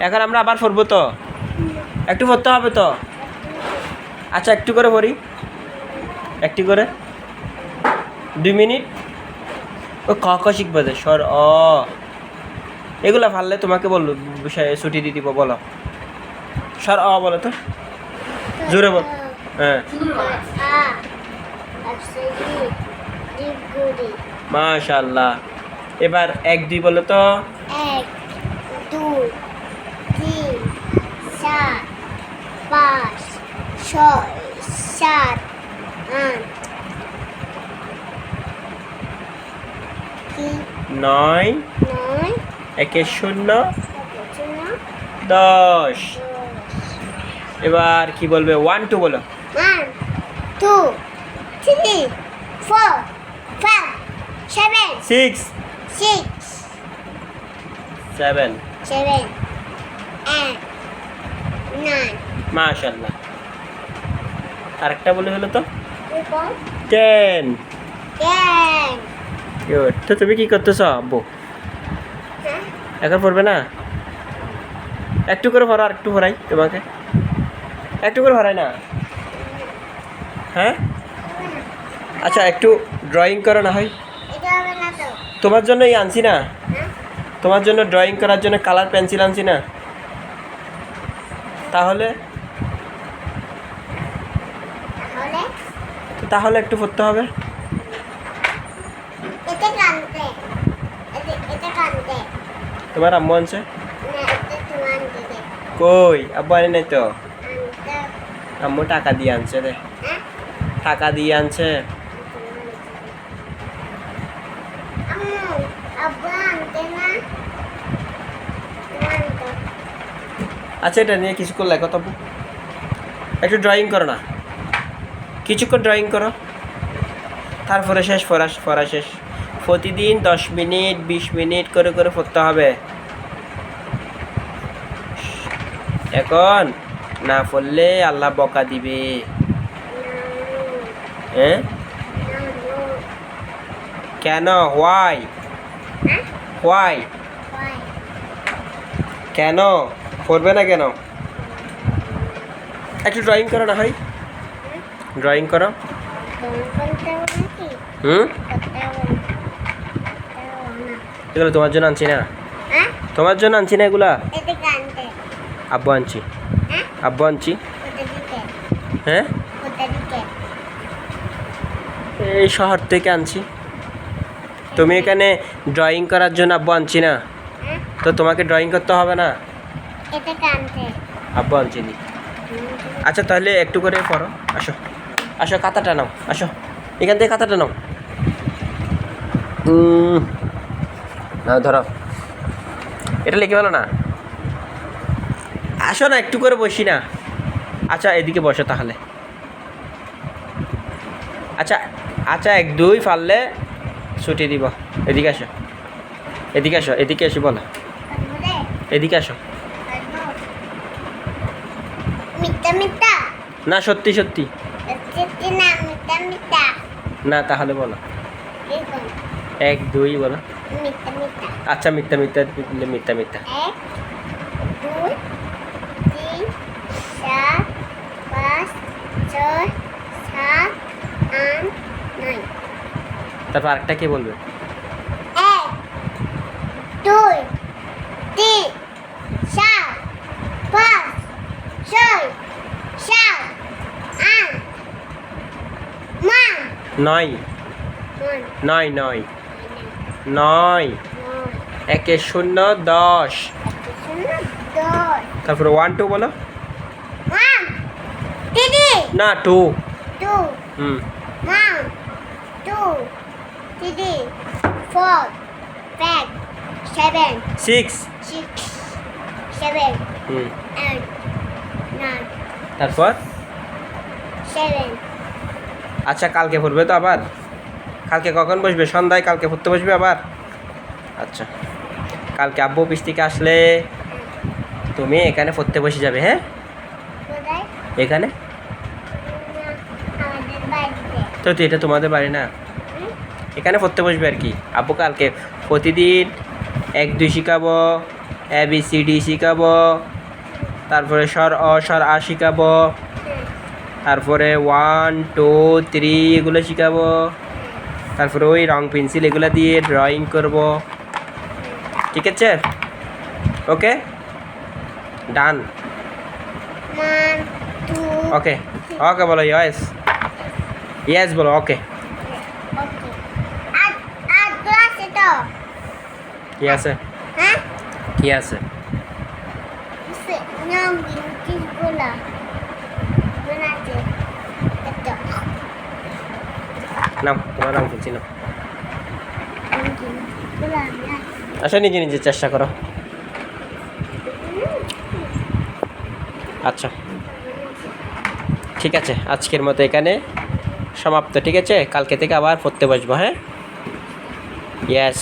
এখন আমরা আবার পড়ব তো? একটু পড়তে হবে তো? আচ্ছা একটু করে পড়ি। একটু করে। দুই মিনিট। ও, ক ক শিখবে যে? স্বর অ। এগুলো পারলে তোমাকে বলল, বিষয়ে ছুটি দিয়ে দিব, বলো। স্বর অ বলো তো। জোরে বল। হ্যাঁ। মাশাল্লাহ এবার এক, দুই বলো তো। এক দুই তিন চার পাঁচ ছয় সাত আট নয় একে শূন্য দশ। এবার কি বলবে? ওয়ান টু বলো। Two, three, four, five, seven, six six, seven seven, eight, nine. মাশাল্লাহ। আরেকটা বলে হলো তো. টেন তো তুমি কি করতেছ? আব্বু। এখন পড়বে না? একটু করে ভরা আর একটু ভরাই তোমাকে। একটু করে ভরাই না? হ্যাঁ? আচ্ছা একটু ড্রয়িং করো না হয়। তোমার জন্য জন্যই আনছি না? হ্যাঁ। তোমার জন্য ড্রয়িং করার জন্য কালার পেন্সিল আনছি না? তাহলে তো তাহলে একটু পড়তে হবে। তোমার আম্মু আনছে? কই? আব্বু আনি নাই তো? আম্মু টাকা দিয়ে আনছে রে হ্যাঁ? টাকা দিয়ে আনছে। আচ্ছা এটা নিয়ে কিছু করলে তবু একটু ড্রয়িং করো না। কিছুক্ষণ ড্রয়িং করো। তারপরে শেষ, পড়া পড়া শেষ। প্রতিদিন দশ মিনিট, বিশ মিনিট করে করে পড়তে হবে। এখন না পড়লে আল্লাহ বকা দিবে। হ্যাঁ? কেন? হোয়াই হোয়াই কেন? পড়বে না কেন? একটু ড্রয়িং করো না হয় ড্রয়িং করো। হুম? এগুলো তোমার জন্য আনছি না। তোমার জন্য আনছি না এগুলা? আব্বু আনছি। আব্বু আনছি। হ্যাঁ? এই শহর থেকে আনছি। তুমি এখানে ড্রয়িং করার জন্য আব্বু আনছি না। তো তোমাকে ড্রয়িং করতে হবে না? আব্বু আনছি আচ্ছা তাহলে একটু করে পড়ো। আসো। আসো খাতাটা নাও আসো। এখান থেকে খাতাটা নাও। ধরো। এটা লিখে ভালো না। আসো না একটু করে বসি না। আচ্ছা এদিকে বসো তাহলে। আচ্ছা আচ্ছা এক দুই পারলে ছুটি দিব। এদিকে আসো। এদিকে আসো এদিকে এসে বলো। এদিকে আসো। না সত্যি সত্যি। না, তাহলে বলো। এক, দুই বলো। আচ্ছা মিথ্যা মিথ্যা মিথ্যা মিথ্যা দুই তিন চার পাঁচ ছয় সাত আট নয় তারপর আরেকটা কে বলবে? দুই, তিন চার পাঁচ ছয় সাত আট নয়। নয়। নয় নয়। একে শূন্য দশ। তারপরে ওয়ান টু বলো। না টু হুম। সিক্স হুম। তারপর? Seven. আচ্ছা কালকে পড়বে তো আবার? কালকে কখন বসবে? সন্ধ্যায় কালকে পড়তে বসবে আবার? আচ্ছা কালকে আব্বু অফিস থেকে আসলে তুমি এখানে পড়তে বসে যাবে হ্যাঁ? এখানে। তো তো এটা তোমাদের বাড়ি না? এখানে পড়তে বসবে আর কি। আব্বু কালকে প্রতিদিন এক দুই শিখাবো এ বি সি ডি শিখাবো তারপরে স্বর অ স্বর আ শিখাবো তারপরে ওয়ান টু থ্রি এগুলো শিখাবো। তারপরে ওই রং পেন্সিল এগুলো দিয়ে ড্রয়িং করব। ঠিক আছে? ওকে ডান ওকে ওকে বলো ইয়েস ইয়েস বলো ওকে কি আছে? হ্যাঁ? কি আছে সে নাম বিউটিগুলা বানাতে এটা নাও তোমার নাম বিউটিগুলা না আচ্ছা নিজে নিজে চেষ্টা করো। আচ্ছা। ঠিক আছে, আজকের মতো এখানে সমাপ্ত, ঠিক আছে? কালকে থেকে আবার পড়তে বসবো হ্যাঁ? ইয়েস